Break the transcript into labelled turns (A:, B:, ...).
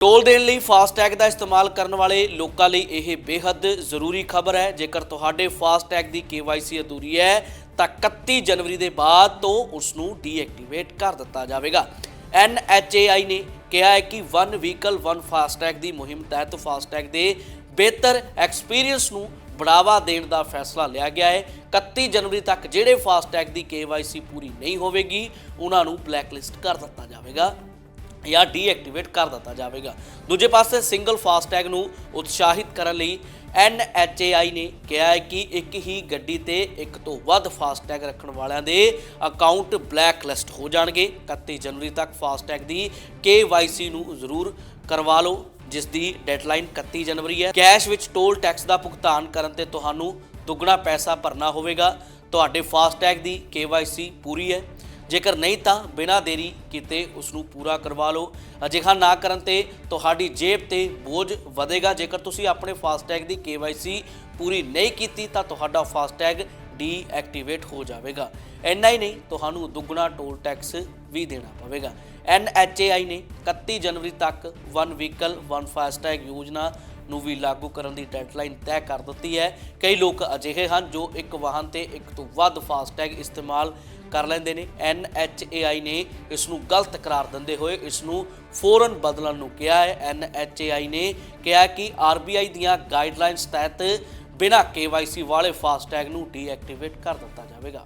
A: Toll ਦੇਣ ਲਈ FASTag ਦਾ ਇਸਤੇਮਾਲ ਕਰਨ ਵਾਲੇ ਲੋਕਾਂ ਲਈ ਇਹ ਬੇਹੱਦ ਜ਼ਰੂਰੀ ਖਬਰ ਹੈ। ਜੇਕਰ ਤੁਹਾਡੇ ਫਾਸਟੈਗ ਦੀ KYC ਅਧੂਰੀ ਹੈ, ਤਾਂ 31 ਜਨਵਰੀ ਦੇ ਬਾਅਦ ਤੋਂ ਉਸ ਨੂੰ ਡੀਐਕਟੀਵੇਟ ਕਰ ਦਿੱਤਾ ਜਾਵੇਗਾ। NHAI ਨੇ ਕਿਹਾ ਹੈ ਕਿ ਵਨ ਵਹੀਕਲ, ਵਨ ਫਾਸਟੈਗ ਦੀ ਮੁਹਿੰਮ ਤਹਿਤ ਫਾਸਟੈਗ ਦੇ ਬਿਹਤਰ ਐਕਸਪੀਰੀਅੰਸ ਨੂੰ ਬੜਾਵਾ ਦੇਣ ਦਾ ਫੈਸਲਾ ਲਿਆ ਗਿਆ ਹੈ। 31 ਜਨਵਰੀ ਤੱਕ ਜਿਹੜੇ ਫਾਸਟੈਗ ਦੀ KYC ਪੂਰੀ ਨਹੀਂ ਹੋਵੇਗੀ, ਉਹਨਾਂ ਨੂੰ ਬਲੈਕਲਿਸਟ ਕਰ ਦਿੱਤਾ ਜਾਵੇਗਾ। ਜਾਂ ਡੀਐਕਟੀਵੇਟ ਕਰ ਦਿੱਤਾ ਜਾਵੇਗਾ। ਦੂਜੇ ਪਾਸੇ ਸਿੰਗਲ ਫਾਸਟੈਗ ਨੂੰ ਉਤਸ਼ਾਹਿਤ ਕਰਨ ਲਈ NHAI ਨੇ ਕਿਹਾ ਹੈ ਕਿ ਇੱਕ ਹੀ ਗੱਡੀ ਤੇ ਇੱਕ ਤੋਂ ਵੱਧ ਫਾਸਟੈਗ ਰੱਖਣ ਵਾਲਿਆਂ ਦੇ ਅਕਾਊਂਟ ਬਲੈਕਲਿਸਟ ਹੋ ਜਾਣਗੇ। 31 ਜਨਵਰੀ ਤੱਕ ਫਾਸਟੈਗ ਦੀ KYC ਨੂੰ ਜ਼ਰੂਰ ਕਰਵਾ ਲਓ, ਜਿਸ ਦੀ ਡੈਡਲਾਈਨ 31 ਜਨਵਰੀ ਹੈ। ਕੈਸ਼ ਵਿੱਚ ਟੋਲ ਟੈਕਸ ਦਾ ਭੁਗਤਾਨ ਕਰਨ ਤੇ ਤੁਹਾਨੂੰ ਦੁੱਗਣਾ ਪੈਸਾ ਭਰਨਾ ਹੋਵੇਗਾ। ਤੁਹਾਡੇ ਫਾਸਟੈਗ ਦੀ KYC ਪੂਰੀ ਹੈ। ਜੇਕਰ ਨਹੀਂ ਤਾਂ ਬਿਨਾਂ ਦੇਰੀ ਕੀਤੇ ਉਸ ਨੂੰ ਪੂਰਾ ਕਰਵਾ ਲਓ। ਅਜਿਹਾ ਨਾ ਕਰਨ ਤੇ ਤੁਹਾਡੀ ਜੇਬ ਤੇ ਬੋਝ ਵਧੇਗਾ। ਜੇਕਰ ਤੁਸੀਂ ਆਪਣੇ ਫਾਸਟੈਗ ਦੀ KYC ਪੂਰੀ ਨਹੀਂ ਕੀਤੀ ਤਾਂ ਤੁਹਾਡਾ ਫਾਸਟੈਗ ਡੀਐਕਟੀਵੇਟ ਹੋ ਜਾਵੇਗਾ। ਇੰਨਾ ਹੀ ਨਹੀਂ, ਤੁਹਾਨੂੰ ਦੁੱਗਣਾ ਟੋਲ ਟੈਕਸ ਵੀ ਦੇਣਾ ਪਵੇਗਾ। NHAI ਨੇ 31 ਜਨਵਰੀ ਤੱਕ ਵਨ ਵਹੀਕਲ, ਵਨ ਫਾਸਟੈਗ ਯੋਜਨਾ ਨੂੰ ਵੀ ਲਾਗੂ ਕਰਨ ਦੀ ਡੈਡਲਾਈਨ ਤੈਅ ਕਰ ਦਿੱਤੀ ਹੈ। ਕਈ ਲੋਕ ਅਜਿਹੇ ਹਨ ਜੋ ਇੱਕ ਵਾਹਨ ਤੇ ਇੱਕ ਤੋਂ ਵੱਧ ਫਾਸਟੈਗ ਇਸਤੇਮਾਲ ਕਰ ਲੈਂਦੇ ਨੇ। NHAI ਨੇ ਇਸ ਨੂੰ ਗਲਤ ਕਰਾਰ ਦਿੰਦੇ ਹੋਏ ਇਸ ਨੂੰ ਫੌਰਨ ਬਦਲਣ ਨੂੰ ਕਿਹਾ ਹੈ। NHAI ਨੇ ਕਿਹਾ ਕਿ ਆਰ ਬੀ ਆਈ ਦੀਆਂ ਗਾਈਡਲਾਈਨਸ ਤਹਿਤ ਬਿਨਾਂ KYC ਵਾਲੇ ਫਾਸਟੈਗ ਨੂੰ ਡੀਐਕਟੀਵੇਟ ਕਰ ਦਿੱਤਾ ਜਾਵੇਗਾ।